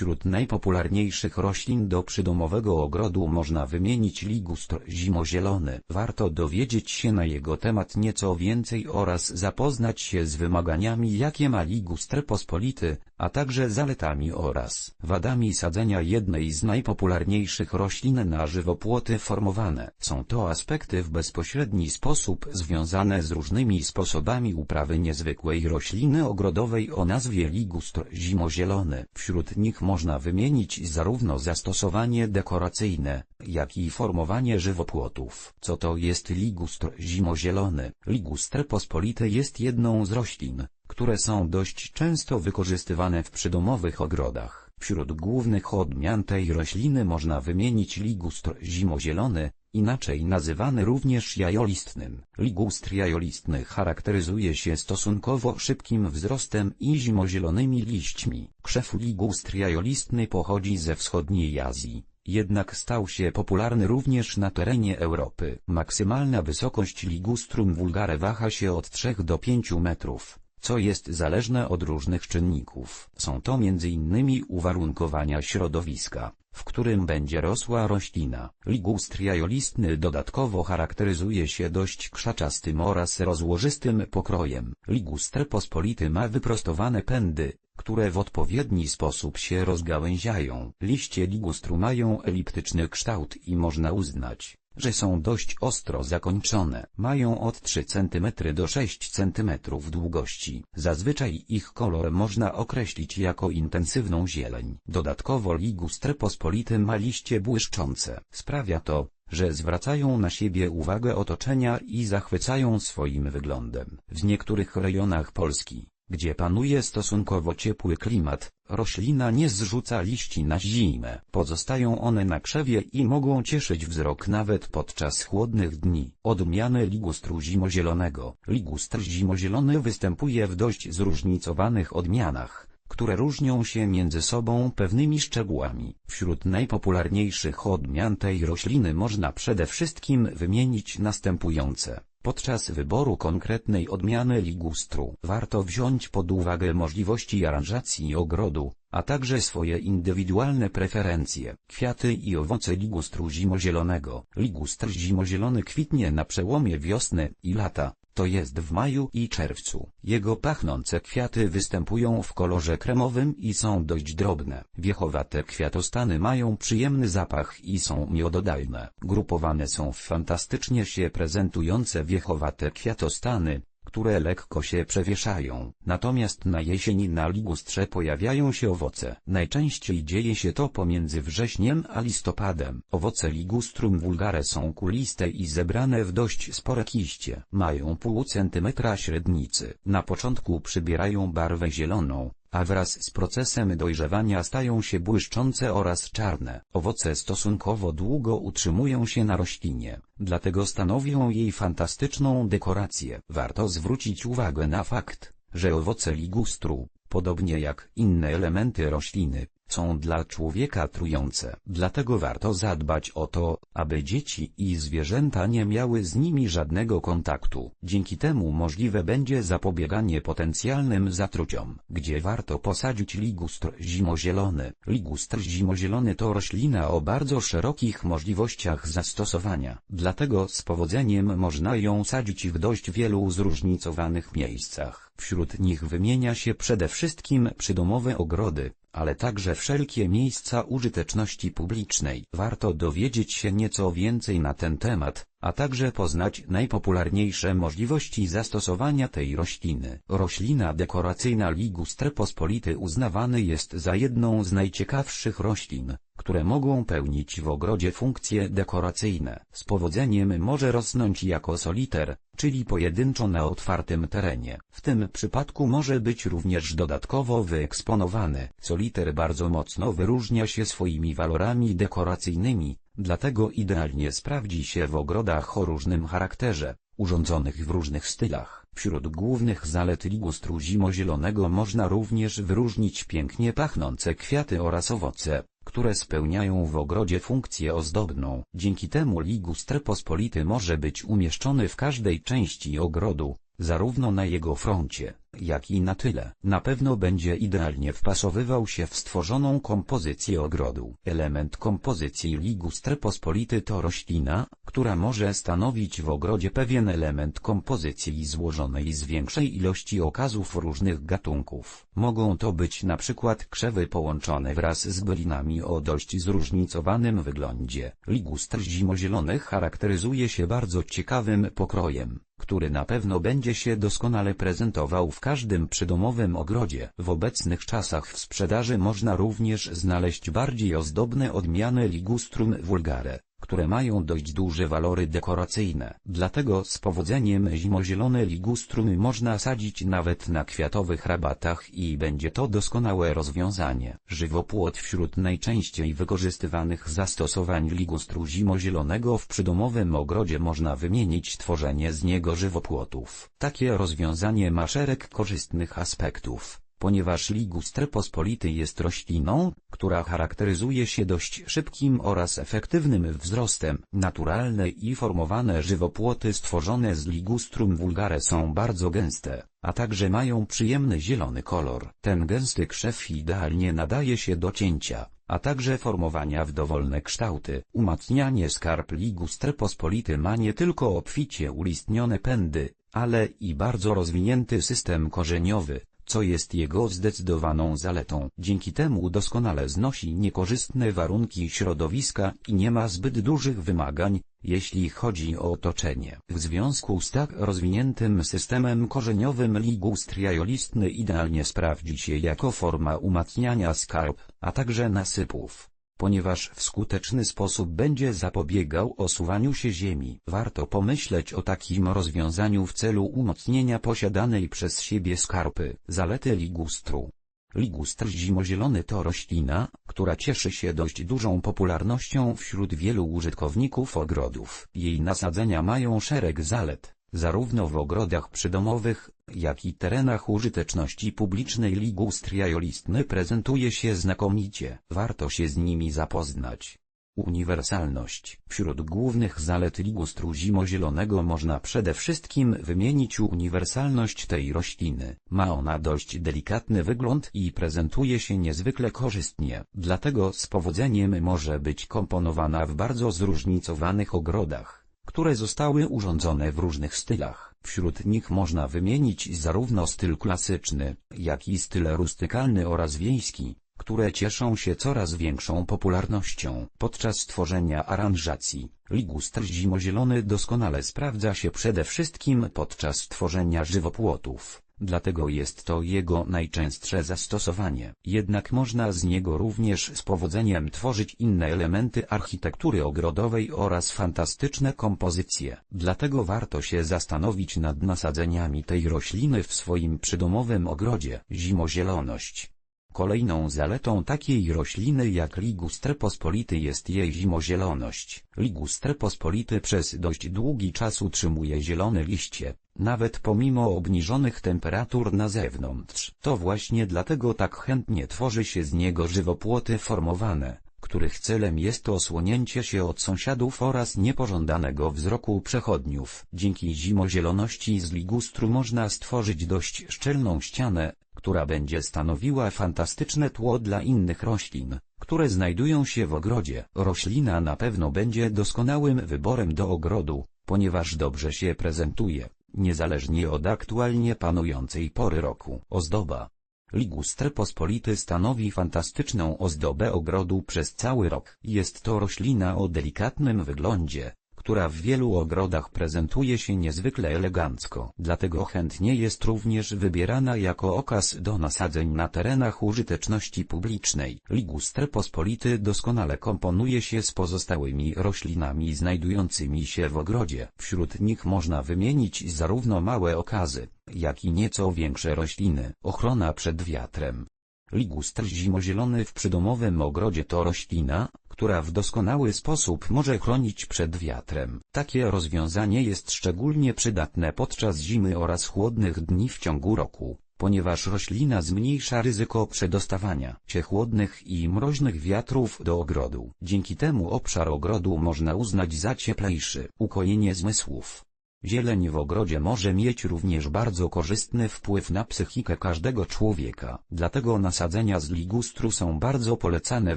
Wśród najpopularniejszych roślin do przydomowego ogrodu można wymienić ligustr zimozielony. Warto dowiedzieć się na jego temat nieco więcej oraz zapoznać się z wymaganiami jakie ma ligustr pospolity, a także zaletami oraz wadami sadzenia jednej z najpopularniejszych roślin na żywopłoty formowane. Są to aspekty w bezpośredni sposób związane z różnymi sposobami uprawy niezwykłej rośliny ogrodowej o nazwie ligustr zimozielony. Wśród nich można wymienić zarówno zastosowanie dekoracyjne, jak i formowanie żywopłotów. Co to jest ligustr zimozielony? Ligustr pospolity jest jedną z roślin, które są dość często wykorzystywane w przydomowych ogrodach. Wśród głównych odmian tej rośliny można wymienić ligustr zimozielony, inaczej nazywany również jajolistnym. Ligustr jajolistny charakteryzuje się stosunkowo szybkim wzrostem i zimozielonymi liśćmi. Krzew ligustr jajolistny pochodzi ze wschodniej Azji jednak stał się popularny również na terenie Europy. Maksymalna wysokość ligustrum vulgare waha się od 3 do 5 metrów co jest zależne od różnych czynników. Są to m.in. uwarunkowania środowiska, w którym będzie rosła roślina. Ligustr jajolistny dodatkowo charakteryzuje się dość krzaczastym oraz rozłożystym pokrojem. Ligustr pospolity ma wyprostowane pędy, które w odpowiedni sposób się rozgałęziają. Liście ligustru mają eliptyczny kształt i można uznać, że są dość ostro zakończone. Mają od 3 cm do 6 cm długości. Zazwyczaj ich kolor można określić jako intensywną zieleń. Dodatkowo ligustre pospolity ma liście błyszczące. Sprawia to, że zwracają na siebie uwagę otoczenia i zachwycają swoim wyglądem. W niektórych rejonach Polski, gdzie panuje stosunkowo ciepły klimat, roślina nie zrzuca liści na zimę. Pozostają one na krzewie i mogą cieszyć wzrok nawet podczas chłodnych dni. Odmiany ligustru zimozielonego. Ligustr zimozielony występuje w dość zróżnicowanych odmianach które różnią się między sobą pewnymi szczegółami. Wśród najpopularniejszych odmian tej rośliny można przede wszystkim wymienić następujące. Podczas wyboru konkretnej odmiany ligustru warto wziąć pod uwagę możliwości aranżacji ogrodu, a także swoje indywidualne preferencje. Kwiaty i owoce ligustru zimozielonego. Ligustr zimozielony kwitnie na przełomie wiosny i lata to jest w maju i czerwcu. Jego pachnące kwiaty występują w kolorze kremowym i są dość drobne. Wiechowate kwiatostany mają przyjemny zapach i są miododajne. Grupowane są w fantastycznie się prezentujące wiechowate kwiatostany, które lekko się przewieszają. Natomiast na jesieni na ligustrze pojawiają się owoce. Najczęściej dzieje się to pomiędzy wrześniem a listopadem. Owoce ligustrum vulgare są kuliste i zebrane w dość spore kiście. Mają pół centymetra średnicy. Na początku przybierają barwę zieloną, a wraz z procesem dojrzewania stają się błyszczące oraz czarne. Owoce stosunkowo długo utrzymują się na roślinie, dlatego stanowią jej fantastyczną dekorację. Warto zwrócić uwagę na fakt, że owoce ligustru, podobnie jak inne elementy rośliny, są dla człowieka trujące. Dlatego warto zadbać o to, aby dzieci i zwierzęta nie miały z nimi żadnego kontaktu. Dzięki temu możliwe będzie zapobieganie potencjalnym zatruciom. Gdzie warto posadzić ligustr zimozielony? Ligustr zimozielony to roślina o bardzo szerokich możliwościach zastosowania. Dlatego z powodzeniem można ją sadzić w dość wielu zróżnicowanych miejscach. Wśród nich wymienia się przede wszystkim przydomowe ogrody, ale także wszelkie miejsca użyteczności publicznej. Warto dowiedzieć się nieco więcej na ten temat, a także poznać najpopularniejsze możliwości zastosowania tej rośliny. Roślina dekoracyjna Ligustre pospolity uznawany jest za jedną z najciekawszych roślin, które mogą pełnić w ogrodzie funkcje dekoracyjne. Z powodzeniem może rosnąć jako soliter, czyli pojedynczo na otwartym terenie. W tym przypadku może być również dodatkowo wyeksponowany. Soliter bardzo mocno wyróżnia się swoimi walorami dekoracyjnymi, dlatego idealnie sprawdzi się w ogrodach o różnym charakterze, urządzonych w różnych stylach. Wśród głównych zalet ligustru zimozielonego można również wyróżnić pięknie pachnące kwiaty oraz owoce, które spełniają w ogrodzie funkcję ozdobną. Dzięki temu ligustr pospolity może być umieszczony w każdej części ogrodu, zarówno na jego froncie, jak i na tyle. Na pewno będzie idealnie wpasowywał się w stworzoną kompozycję ogrodu. Element kompozycji Ligustre pospolity to roślina, która może stanowić w ogrodzie pewien element kompozycji złożonej z większej ilości okazów różnych gatunków. Mogą to być na przykład krzewy połączone wraz z bylinami o dość zróżnicowanym wyglądzie. Ligustr zimozielony charakteryzuje się bardzo ciekawym pokrojem który na pewno będzie się doskonale prezentował w każdym przydomowym ogrodzie. W obecnych czasach w sprzedaży można również znaleźć bardziej ozdobne odmiany Ligustrum vulgare, które mają dość duże walory dekoracyjne. Dlatego z powodzeniem zimozielone ligustrumy można sadzić nawet na kwiatowych rabatach i będzie to doskonałe rozwiązanie. Żywopłot wśród najczęściej wykorzystywanych zastosowań ligustru zimozielonego w przydomowym ogrodzie można wymienić tworzenie z niego żywopłotów. Takie rozwiązanie ma szereg korzystnych aspektów ponieważ Ligustre pospolity jest rośliną, która charakteryzuje się dość szybkim oraz efektywnym wzrostem. Naturalne i formowane żywopłoty stworzone z Ligustrum vulgare są bardzo gęste, a także mają przyjemny zielony kolor. Ten gęsty krzew idealnie nadaje się do cięcia, a także formowania w dowolne kształty. Umacnianie skarb Ligustre pospolity ma nie tylko obficie ulistnione pędy, ale i bardzo rozwinięty system korzeniowy, co jest jego zdecydowaną zaletą. Dzięki temu doskonale znosi niekorzystne warunki środowiska i nie ma zbyt dużych wymagań, jeśli chodzi o otoczenie. W związku z tak rozwiniętym systemem korzeniowym ligustria jolistny idealnie sprawdzi się jako forma umacniania skarb, a także nasypów ponieważ w skuteczny sposób będzie zapobiegał osuwaniu się ziemi. Warto pomyśleć o takim rozwiązaniu w celu umocnienia posiadanej przez siebie skarpy. Zalety ligustru Ligustr zimozielony to roślina, która cieszy się dość dużą popularnością wśród wielu użytkowników ogrodów. Jej nasadzenia mają szereg zalet, zarówno w ogrodach przydomowych, jak i terenach użyteczności publicznej ligustria jolistny prezentuje się znakomicie. Warto się z nimi zapoznać. Uniwersalność. Wśród głównych zalet ligustru zimozielonego można przede wszystkim wymienić uniwersalność tej rośliny. Ma ona dość delikatny wygląd i prezentuje się niezwykle korzystnie. Dlatego z powodzeniem może być komponowana w bardzo zróżnicowanych ogrodach które zostały urządzone w różnych stylach. Wśród nich można wymienić zarówno styl klasyczny, jak i styl rustykalny oraz wiejski, które cieszą się coraz większą popularnością. Podczas tworzenia aranżacji, ligustr zimozielony doskonale sprawdza się przede wszystkim podczas tworzenia żywopłotów dlatego jest to jego najczęstsze zastosowanie. Jednak można z niego również z powodzeniem tworzyć inne elementy architektury ogrodowej oraz fantastyczne kompozycje. Dlatego warto się zastanowić nad nasadzeniami tej rośliny w swoim przydomowym ogrodzie. Zimozieloność Kolejną zaletą takiej rośliny jak Ligustre pospolity jest jej zimozieloność. Ligustre pospolity przez dość długi czas utrzymuje zielone liście, nawet pomimo obniżonych temperatur na zewnątrz. To właśnie dlatego tak chętnie tworzy się z niego żywopłoty formowane, których celem jest osłonięcie się od sąsiadów oraz niepożądanego wzroku przechodniów. Dzięki zimozieloności z ligustru można stworzyć dość szczelną ścianę, która będzie stanowiła fantastyczne tło dla innych roślin, które znajdują się w ogrodzie. Roślina na pewno będzie doskonałym wyborem do ogrodu, ponieważ dobrze się prezentuje, niezależnie od aktualnie panującej pory roku. Ozdoba Ligustre pospolity stanowi fantastyczną ozdobę ogrodu przez cały rok. Jest to roślina o delikatnym wyglądzie, która w wielu ogrodach prezentuje się niezwykle elegancko. Dlatego chętnie jest również wybierana jako okaz do nasadzeń na terenach użyteczności publicznej. Ligustre pospolity doskonale komponuje się z pozostałymi roślinami znajdującymi się w ogrodzie. Wśród nich można wymienić zarówno małe okazy, jak i nieco większe rośliny. Ochrona przed wiatrem. Ligustr zimozielony w przydomowym ogrodzie to roślina, która w doskonały sposób może chronić przed wiatrem. Takie rozwiązanie jest szczególnie przydatne podczas zimy oraz chłodnych dni w ciągu roku, ponieważ roślina zmniejsza ryzyko przedostawania się chłodnych i mroźnych wiatrów do ogrodu. Dzięki temu obszar ogrodu można uznać za cieplejszy. Ukojenie zmysłów Zieleń w ogrodzie może mieć również bardzo korzystny wpływ na psychikę każdego człowieka, dlatego nasadzenia z ligustru są bardzo polecane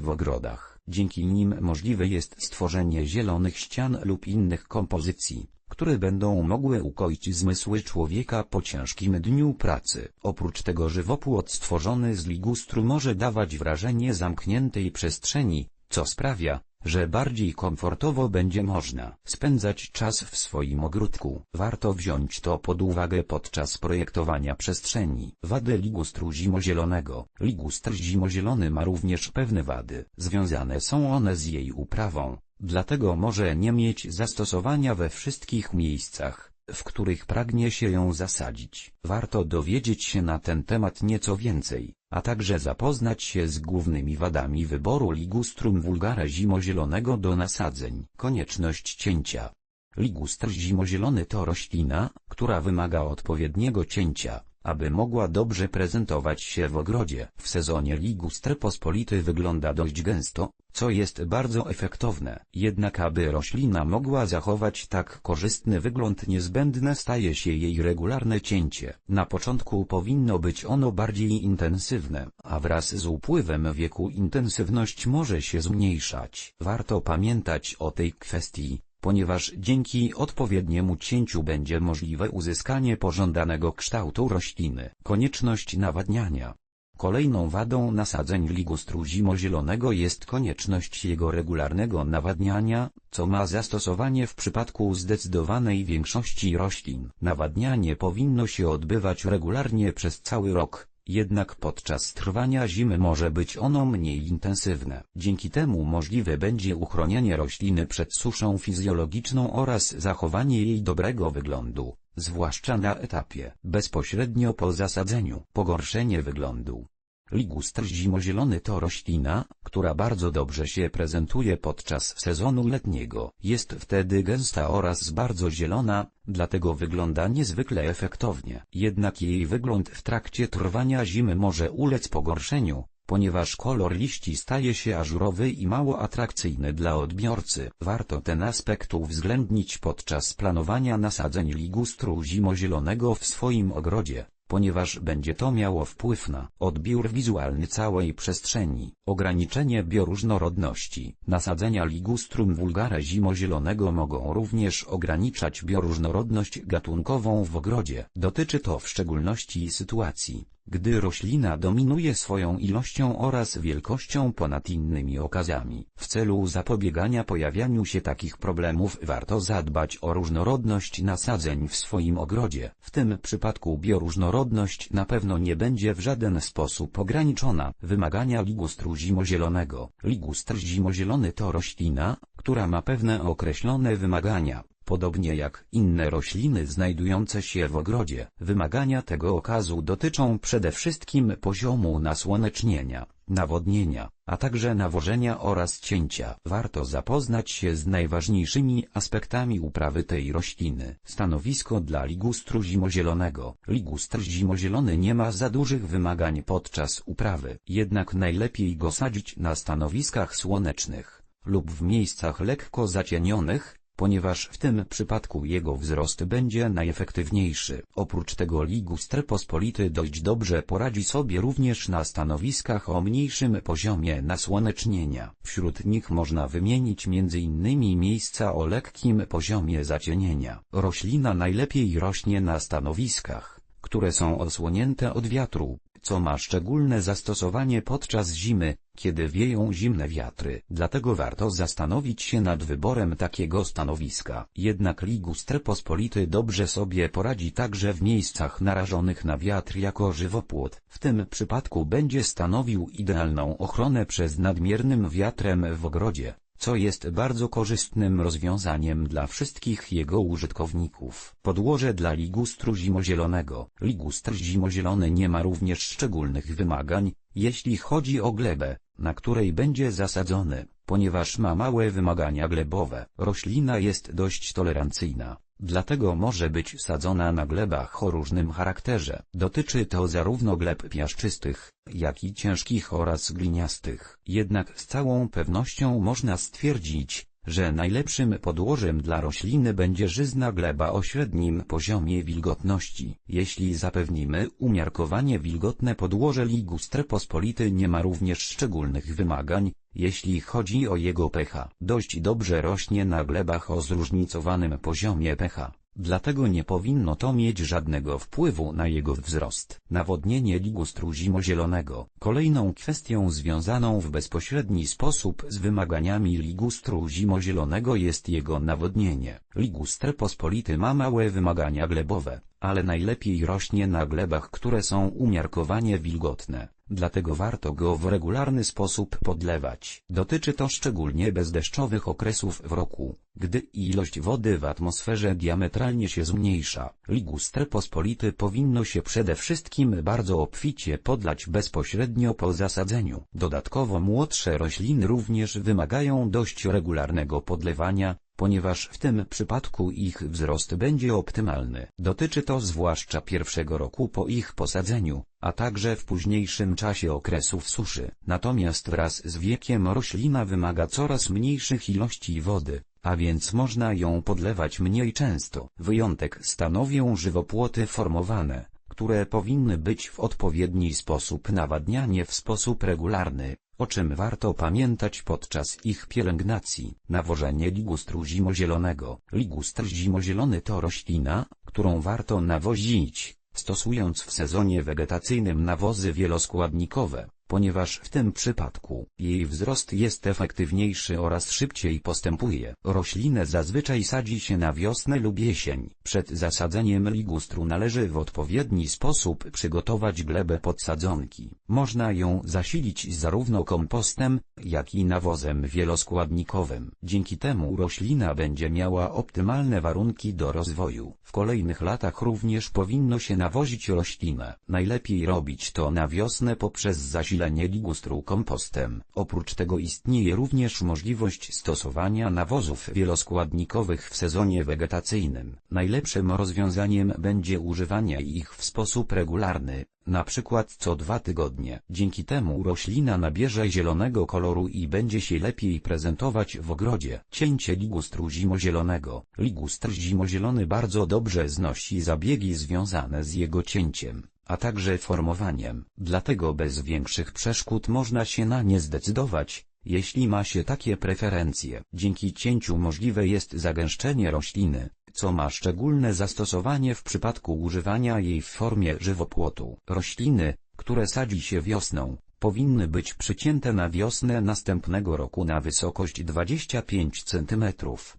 w ogrodach. Dzięki nim możliwe jest stworzenie zielonych ścian lub innych kompozycji, które będą mogły ukoić zmysły człowieka po ciężkim dniu pracy. Oprócz tego żywopłot stworzony z ligustru może dawać wrażenie zamkniętej przestrzeni, co sprawia, że bardziej komfortowo będzie można spędzać czas w swoim ogródku. Warto wziąć to pod uwagę podczas projektowania przestrzeni. Wady ligustru zimozielonego. Ligustr zimozielony ma również pewne wady. Związane są one z jej uprawą, dlatego może nie mieć zastosowania we wszystkich miejscach, w których pragnie się ją zasadzić. Warto dowiedzieć się na ten temat nieco więcej, a także zapoznać się z głównymi wadami wyboru ligustrum vulgare zimozielonego do nasadzeń. Konieczność cięcia. Ligustr zimozielony to roślina, która wymaga odpowiedniego cięcia aby mogła dobrze prezentować się w ogrodzie. W sezonie ligustr pospolity wygląda dość gęsto, co jest bardzo efektowne. Jednak aby roślina mogła zachować tak korzystny wygląd niezbędne staje się jej regularne cięcie. Na początku powinno być ono bardziej intensywne, a wraz z upływem wieku intensywność może się zmniejszać. Warto pamiętać o tej kwestii, ponieważ dzięki odpowiedniemu cięciu będzie możliwe uzyskanie pożądanego kształtu rośliny. Konieczność nawadniania. Kolejną wadą nasadzeń ligustru zimozielonego jest konieczność jego regularnego nawadniania, co ma zastosowanie w przypadku zdecydowanej większości roślin. Nawadnianie powinno się odbywać regularnie przez cały rok, jednak podczas trwania zimy może być ono mniej intensywne. Dzięki temu możliwe będzie uchronienie rośliny przed suszą fizjologiczną oraz zachowanie jej dobrego wyglądu, zwłaszcza na etapie bezpośrednio po zasadzeniu. Pogorszenie wyglądu Ligustr zimozielony to roślina, która bardzo dobrze się prezentuje podczas sezonu letniego. Jest wtedy gęsta oraz bardzo zielona, dlatego wygląda niezwykle efektownie. Jednak jej wygląd w trakcie trwania zimy może ulec pogorszeniu, ponieważ kolor liści staje się ażurowy i mało atrakcyjny dla odbiorcy. Warto ten aspekt uwzględnić podczas planowania nasadzeń ligustru zimozielonego w swoim ogrodzie ponieważ będzie to miało wpływ na odbiór wizualny całej przestrzeni. Ograniczenie bioróżnorodności. Nasadzenia ligustrum vulgare zimozielonego mogą również ograniczać bioróżnorodność gatunkową w ogrodzie. Dotyczy to w szczególności sytuacji, gdy roślina dominuje swoją ilością oraz wielkością ponad innymi okazami. W celu zapobiegania pojawianiu się takich problemów warto zadbać o różnorodność nasadzeń w swoim ogrodzie. W tym przypadku bioróżnorodność na pewno nie będzie w żaden sposób ograniczona. Wymagania ligustru zimozielonego. Ligustr zimozielony to roślina, która ma pewne określone wymagania. Podobnie jak inne rośliny znajdujące się w ogrodzie, wymagania tego okazu dotyczą przede wszystkim poziomu nasłonecznienia, nawodnienia, a także nawożenia oraz cięcia. Warto zapoznać się z najważniejszymi aspektami uprawy tej rośliny. Stanowisko dla ligustru zimozielonego. Ligustr zimozielony nie ma za dużych wymagań podczas uprawy, jednak najlepiej go sadzić na stanowiskach słonecznych lub w miejscach lekko zacienionych, ponieważ w tym przypadku jego wzrost będzie najefektywniejszy. Oprócz tego ligustr pospolity dość dobrze poradzi sobie również na stanowiskach o mniejszym poziomie nasłonecznienia. Wśród nich można wymienić m.in. miejsca o lekkim poziomie zacienienia. Roślina najlepiej rośnie na stanowiskach, które są osłonięte od wiatru, co ma szczególne zastosowanie podczas zimy, kiedy wieją zimne wiatry. Dlatego warto zastanowić się nad wyborem takiego stanowiska. Jednak ligustr pospolity dobrze sobie poradzi także w miejscach narażonych na wiatr jako żywopłot. W tym przypadku będzie stanowił idealną ochronę przed nadmiernym wiatrem w ogrodzie co jest bardzo korzystnym rozwiązaniem dla wszystkich jego użytkowników. Podłoże dla ligustru zimozielonego. Ligustr zimozielony nie ma również szczególnych wymagań, jeśli chodzi o glebę, na której będzie zasadzony, ponieważ ma małe wymagania glebowe. Roślina jest dość tolerancyjna, Dlatego może być sadzona na glebach o różnym charakterze. Dotyczy to zarówno gleb piaszczystych, jak i ciężkich oraz gliniastych. Jednak z całą pewnością można stwierdzić, że najlepszym podłożem dla rośliny będzie żyzna gleba o średnim poziomie wilgotności. Jeśli zapewnimy umiarkowanie wilgotne podłoże Ligustre pospolity nie ma również szczególnych wymagań, jeśli chodzi o jego pH. Dość dobrze rośnie na glebach o zróżnicowanym poziomie pH. Dlatego nie powinno to mieć żadnego wpływu na jego wzrost. Nawodnienie ligustru zimozielonego. Kolejną kwestią związaną w bezpośredni sposób z wymaganiami ligustru zimozielonego jest jego nawodnienie. Ligustr pospolity ma małe wymagania glebowe, ale najlepiej rośnie na glebach, które są umiarkowanie wilgotne dlatego warto go w regularny sposób podlewać. Dotyczy to szczególnie bezdeszczowych okresów w roku, gdy ilość wody w atmosferze diametralnie się zmniejsza. Ligustre pospolity powinno się przede wszystkim bardzo obficie podlać bezpośrednio po zasadzeniu. Dodatkowo młodsze rośliny również wymagają dość regularnego podlewania, ponieważ w tym przypadku ich wzrost będzie optymalny. Dotyczy to zwłaszcza pierwszego roku po ich posadzeniu, a także w późniejszym czasie okresów suszy. Natomiast wraz z wiekiem roślina wymaga coraz mniejszych ilości wody, a więc można ją podlewać mniej często. Wyjątek stanowią żywopłoty formowane, które powinny być w odpowiedni sposób nawadnianie w sposób regularny, o czym warto pamiętać podczas ich pielęgnacji. Nawożenie ligustru zimozielonego. Ligustr zimozielony to roślina, którą warto nawozić, stosując w sezonie wegetacyjnym nawozy wieloskładnikowe, ponieważ w tym przypadku jej wzrost jest efektywniejszy oraz szybciej postępuje. Roślinę zazwyczaj sadzi się na wiosnę lub jesień. Przed zasadzeniem ligustru należy w odpowiedni sposób przygotować glebę pod sadzonki. Można ją zasilić zarówno kompostem, jak i nawozem wieloskładnikowym. Dzięki temu roślina będzie miała optymalne warunki do rozwoju. W kolejnych latach również powinno się nawozić roślinę. Najlepiej robić to na wiosnę poprzez zasilenie ligustru kompostem. Oprócz tego istnieje również możliwość stosowania nawozów wieloskładnikowych w sezonie wegetacyjnym. Najlepszym rozwiązaniem będzie używanie ich w sposób regularny, na przykład co dwa tygodnie. Dzięki temu roślina nabierze zielonego koloru i będzie się lepiej prezentować w ogrodzie. Cięcie ligustru zimozielonego. Ligustr zimozielony bardzo dobrze znosi zabiegi związane z jego cięciem, a także formowaniem. Dlatego bez większych przeszkód można się na nie zdecydować, jeśli ma się takie preferencje. Dzięki cięciu możliwe jest zagęszczenie rośliny, co ma szczególne zastosowanie w przypadku używania jej w formie żywopłotu. Rośliny, które sadzi się wiosną, powinny być przycięte na wiosnę następnego roku na wysokość 25 cm.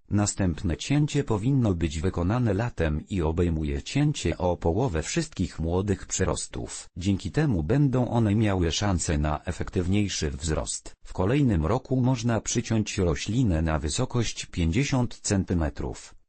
Następne cięcie powinno być wykonane latem i obejmuje cięcie o połowę wszystkich młodych przyrostów. Dzięki temu będą one miały szansę na efektywniejszy wzrost. W kolejnym roku można przyciąć roślinę na wysokość 50 cm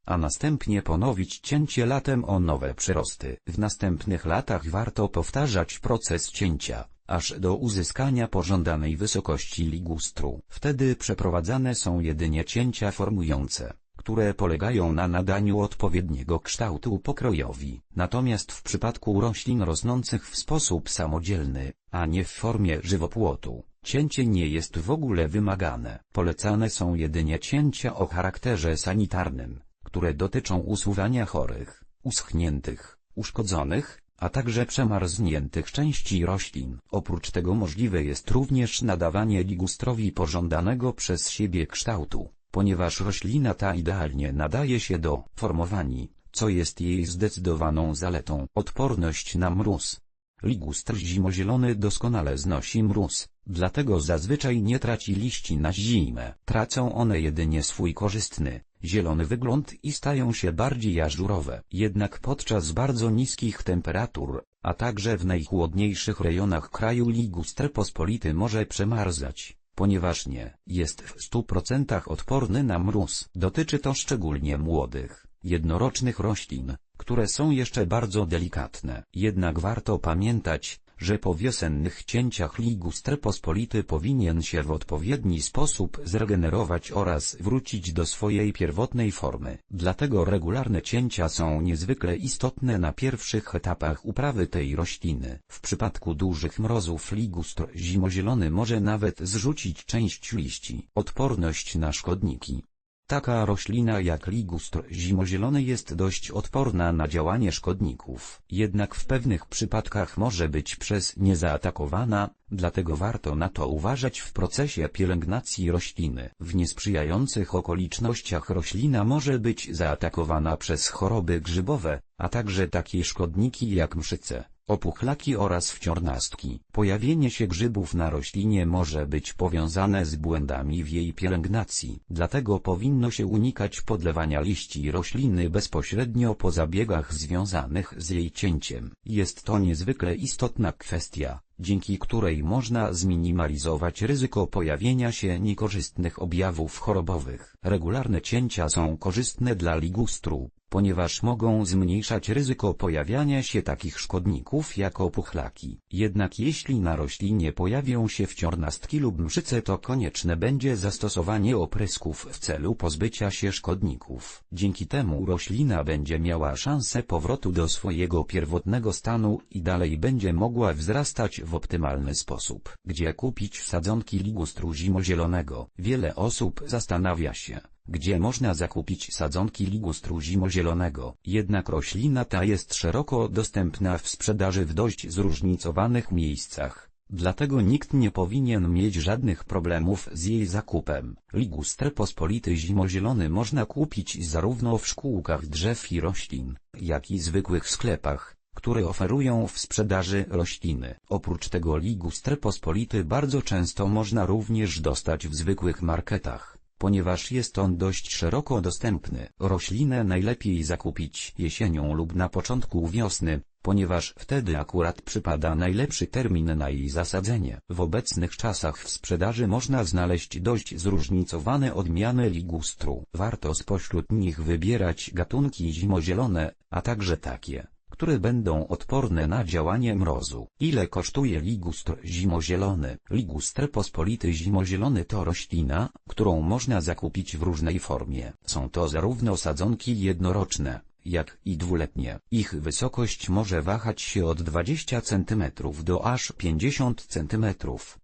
a następnie ponowić cięcie latem o nowe przyrosty. W następnych latach warto powtarzać proces cięcia, aż do uzyskania pożądanej wysokości ligustru. Wtedy przeprowadzane są jedynie cięcia formujące które polegają na nadaniu odpowiedniego kształtu pokrojowi. Natomiast w przypadku roślin rosnących w sposób samodzielny, a nie w formie żywopłotu, cięcie nie jest w ogóle wymagane. Polecane są jedynie cięcia o charakterze sanitarnym, które dotyczą usuwania chorych, uschniętych, uszkodzonych, a także przemarzniętych części roślin. Oprócz tego możliwe jest również nadawanie ligustrowi pożądanego przez siebie kształtu, ponieważ roślina ta idealnie nadaje się do formowani, co jest jej zdecydowaną zaletą. Odporność na mróz. Ligustr zimozielony doskonale znosi mróz, dlatego zazwyczaj nie traci liści na zimę. Tracą one jedynie swój korzystny, zielony wygląd i stają się bardziej ażurowe. Jednak podczas bardzo niskich temperatur, a także w najchłodniejszych rejonach kraju ligustr pospolity może przemarzać, ponieważ nie jest w 100% odporny na mróz. Dotyczy to szczególnie młodych, jednorocznych roślin, które są jeszcze bardzo delikatne. Jednak warto pamiętać, że po wiosennych cięciach ligustr pospolity powinien się w odpowiedni sposób zregenerować oraz wrócić do swojej pierwotnej formy. Dlatego regularne cięcia są niezwykle istotne na pierwszych etapach uprawy tej rośliny. W przypadku dużych mrozów ligustr zimozielony może nawet zrzucić część liści. Odporność na szkodniki Taka roślina jak ligustr zimozielony jest dość odporna na działanie szkodników. Jednak w pewnych przypadkach może być przez nie zaatakowana, dlatego warto na to uważać w procesie pielęgnacji rośliny. W niesprzyjających okolicznościach roślina może być zaatakowana przez choroby grzybowe, a także takie szkodniki jak mszyce opuchlaki oraz wciornastki. Pojawienie się grzybów na roślinie może być powiązane z błędami w jej pielęgnacji, dlatego powinno się unikać podlewania liści rośliny bezpośrednio po zabiegach związanych z jej cięciem. Jest to niezwykle istotna kwestia, dzięki której można zminimalizować ryzyko pojawienia się niekorzystnych objawów chorobowych. Regularne cięcia są korzystne dla ligustru, ponieważ mogą zmniejszać ryzyko pojawiania się takich szkodników jak opuchlaki. Jednak jeśli na roślinie pojawią się wciornastki lub mszyce to konieczne będzie zastosowanie oprysków w celu pozbycia się szkodników. Dzięki temu roślina będzie miała szansę powrotu do swojego pierwotnego stanu i dalej będzie mogła wzrastać w optymalny sposób. Gdzie kupić sadzonki ligustru zimozielonego? Wiele osób zastanawia się, gdzie można zakupić sadzonki ligustru zimozielonego. Jednak roślina ta jest szeroko dostępna w sprzedaży w dość zróżnicowanych miejscach. Dlatego nikt nie powinien mieć żadnych problemów z jej zakupem. Ligustr pospolity zimozielony można kupić zarówno w szkółkach drzew i roślin, jak i zwykłych sklepach, które oferują w sprzedaży rośliny. Oprócz tego ligustr pospolity bardzo często można również dostać w zwykłych marketach ponieważ jest on dość szeroko dostępny. Roślinę najlepiej zakupić jesienią lub na początku wiosny, ponieważ wtedy akurat przypada najlepszy termin na jej zasadzenie. W obecnych czasach w sprzedaży można znaleźć dość zróżnicowane odmiany ligustru. Warto spośród nich wybierać gatunki zimozielone, a także takie, które będą odporne na działanie mrozu. Ile kosztuje ligustr zimozielony? Ligustr pospolity zimozielony to roślina, którą można zakupić w różnej formie. Są to zarówno sadzonki jednoroczne, jak i dwuletnie. Ich wysokość może wahać się od 20 cm do aż 50 cm.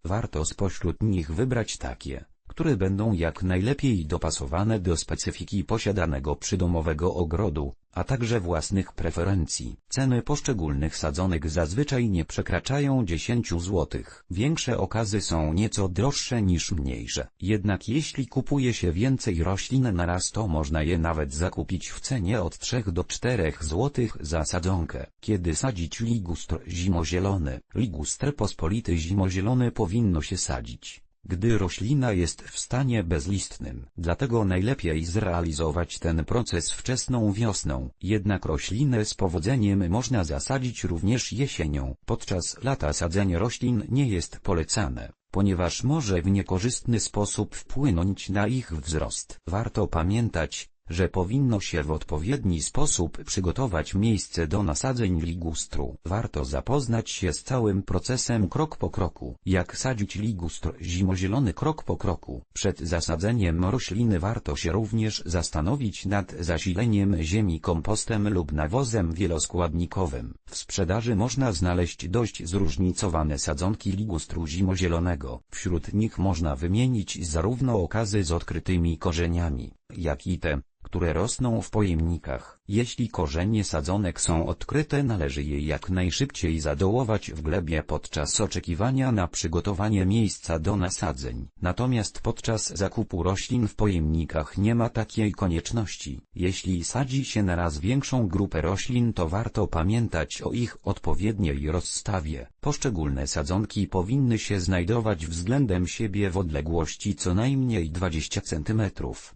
Warto spośród nich wybrać takie, które będą jak najlepiej dopasowane do specyfiki posiadanego przydomowego ogrodu, a także własnych preferencji. Ceny poszczególnych sadzonek zazwyczaj nie przekraczają 10 zł. Większe okazy są nieco droższe niż mniejsze. Jednak jeśli kupuje się więcej roślin na raz to można je nawet zakupić w cenie od 3 do 4 zł za sadzonkę. Kiedy sadzić ligustr zimozielony? Ligustr pospolity zimozielony powinno się sadzić gdy roślina jest w stanie bezlistnym. Dlatego najlepiej zrealizować ten proces wczesną wiosną. Jednak roślinę z powodzeniem można zasadzić również jesienią. Podczas lata sadzenie roślin nie jest polecane ponieważ może w niekorzystny sposób wpłynąć na ich wzrost. Warto pamiętać, że powinno się w odpowiedni sposób przygotować miejsce do nasadzeń ligustru. Warto zapoznać się z całym procesem krok po kroku. Jak sadzić ligustr zimozielony krok po kroku. Przed zasadzeniem rośliny warto się również zastanowić nad zasileniem ziemi kompostem lub nawozem wieloskładnikowym. W sprzedaży można znaleźć dość zróżnicowane sadzonki ligustru zimozielonego. Wśród nich można wymienić zarówno okazy z odkrytymi korzeniami, jak i te, które rosną w pojemnikach. Jeśli korzenie sadzonek są odkryte należy je jak najszybciej zadołować w glebie podczas oczekiwania na przygotowanie miejsca do nasadzeń. Natomiast podczas zakupu roślin w pojemnikach nie ma takiej konieczności. Jeśli sadzi się naraz większą grupę roślin to warto pamiętać o ich odpowiedniej rozstawie. Poszczególne sadzonki powinny się znajdować względem siebie w odległości co najmniej 20 cm.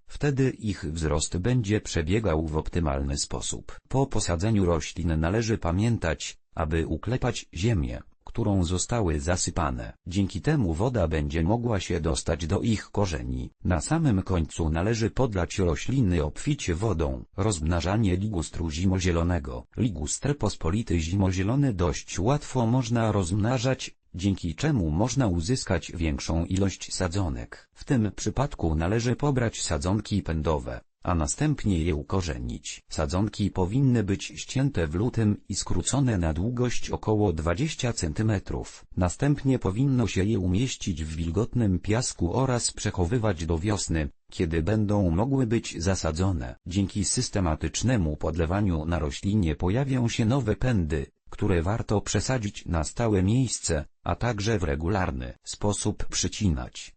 Wtedy ich wzrost będzie przebiegał w optymalny sposób. Po posadzeniu roślin należy pamiętać, aby uklepać ziemię, którą zostały zasypane. Dzięki temu woda będzie mogła się dostać do ich korzeni. Na samym końcu należy podlać rośliny obficie wodą. Rozmnażanie ligustru zimozielonego. Ligustr pospolity zimozielony dość łatwo można rozmnażać, dzięki czemu można uzyskać większą ilość sadzonek. W tym przypadku należy pobrać sadzonki pędowe, a następnie je ukorzenić. Sadzonki powinny być ścięte w lutym i skrócone na długość około 20 cm. Następnie powinno się je umieścić w wilgotnym piasku oraz przechowywać do wiosny, kiedy będą mogły być zasadzone. Dzięki systematycznemu podlewaniu na roślinie pojawią się nowe pędy, które warto przesadzić na stałe miejsce, a także w regularny sposób przycinać.